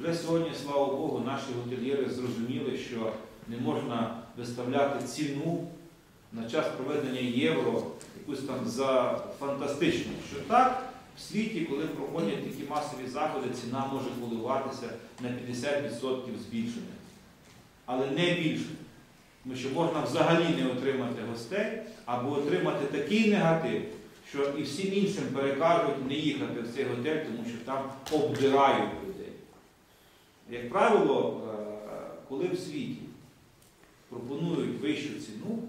Вже сьогодні, слава Богу, наші готельєри зрозуміли, що не можна виставляти ціну на час проведення євро якусь там за фантастичну. Що так, в світі, коли проходять такі масові заходи, ціна може коливатися на 50% збільшення. Але не більше. Тому що можна взагалі не отримати гостей або отримати такий негатив, що і всім іншим перекажуть не їхати в цей готель, тому що там обдирають людей. Як правило, е, коли в світі пропонують вищу ціну,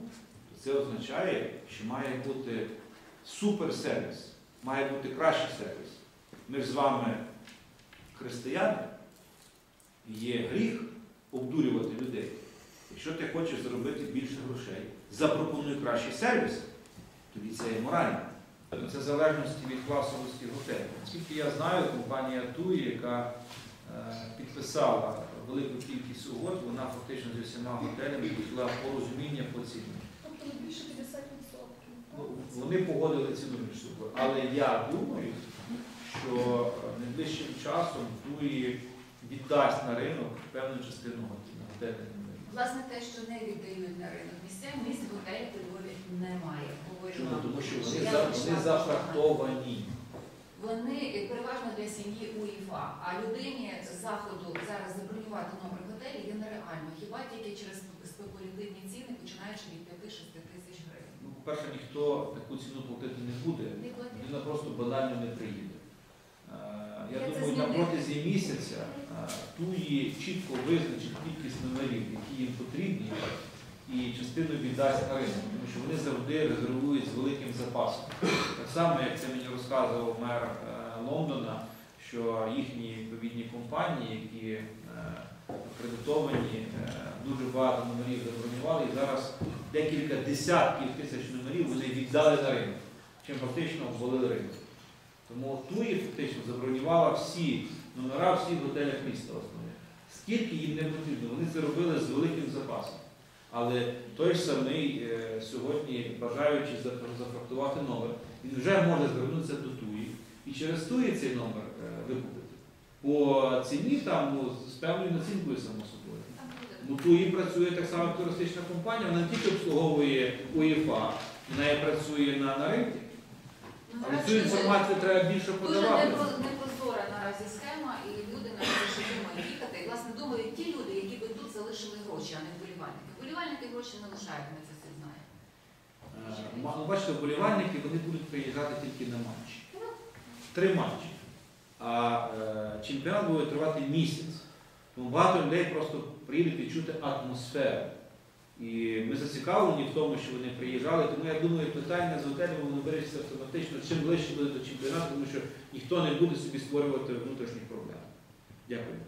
то це означає, що має бути суперсервіс, має бути кращий сервіс. Ми ж з вами християни, є гріх обдурювати людей. Якщо ти хочеш заробити більше грошей, запропонуй кращий сервіс, тоді це є морально. Це в залежності від класовості готелю. Наскільки я знаю, компанія TUI, яка підписала велику кількість угод, вона фактично зі всіма готелями пішла порозуміння по ціні. Тобто більше 50%. Ну, Вони погодили ціну між собою. Але я думаю, що е, найближчим часом TUI віддасть на ринок певну частину готелів. Власне, те, що не віддають на ринок місця, місць в готелі немає. Говорю Чому? Тому що вони, за- вони зафрахтовані. Вони е, переважно для сім'ї УЄФА, а людині з заходу зараз забронювати номер готелі є нереально. Хіба тільки через спекулятивні ціни, починаючи від 5-6 тисяч гривень. Ну, по-перше, ніхто таку ціну платити не буде. Людина просто банально не приїде. Е, Я Я думаю, на протязі місяця е, туї чітко визначить кількість номерів, які їм потрібні, і частину віддасть на ринок, тому що вони завжди резервують з великим запасом. Так само, як це мені розказував мер е, Лондона, що їхні відповідні компанії, які е, акредитовані, е, дуже багато номерів забронювали, і зараз декілька десятків тисяч номерів вони віддали на ринок, чим фактично обвалили ринок. Тому Туї фактично забронювала всі номера всіх готелях міста основних. Скільки їм не потрібно, вони це робили з великим запасом. Але той ж самий е, сьогодні, бажаючи заф- зафрахтувати номер, він вже може звернутися до Туї і через Туї цей номер е, викупити. По ціні там ну, з певною націнкою само собою. Ну, Туї працює так само туристична компанія, вона не тільки обслуговує УЄФА, вона і працює на, на ринку. Ну, Але цю інформацію треба більше подавати. непро- непрозора наразі схема, і люди ще їхати. Власне, думають ті люди, які би тут залишили гроші, а не вболівальники. Вболівальники гроші не лишають, ми це всі знаємо. Е, бачите, вболівальники вони будуть приїжджати тільки на матчі. Три матчі. А е, чемпіонат буде тривати місяць. Тому багато людей просто приїдуть відчути атмосферу. І ми зацікавлені в тому, що вони приїжджали. Тому я думаю, питання з готелем воно вирішиться автоматично. Чим ближче буде до чемпіонату, тому що ніхто не буде собі створювати внутрішніх проблем. Дякую.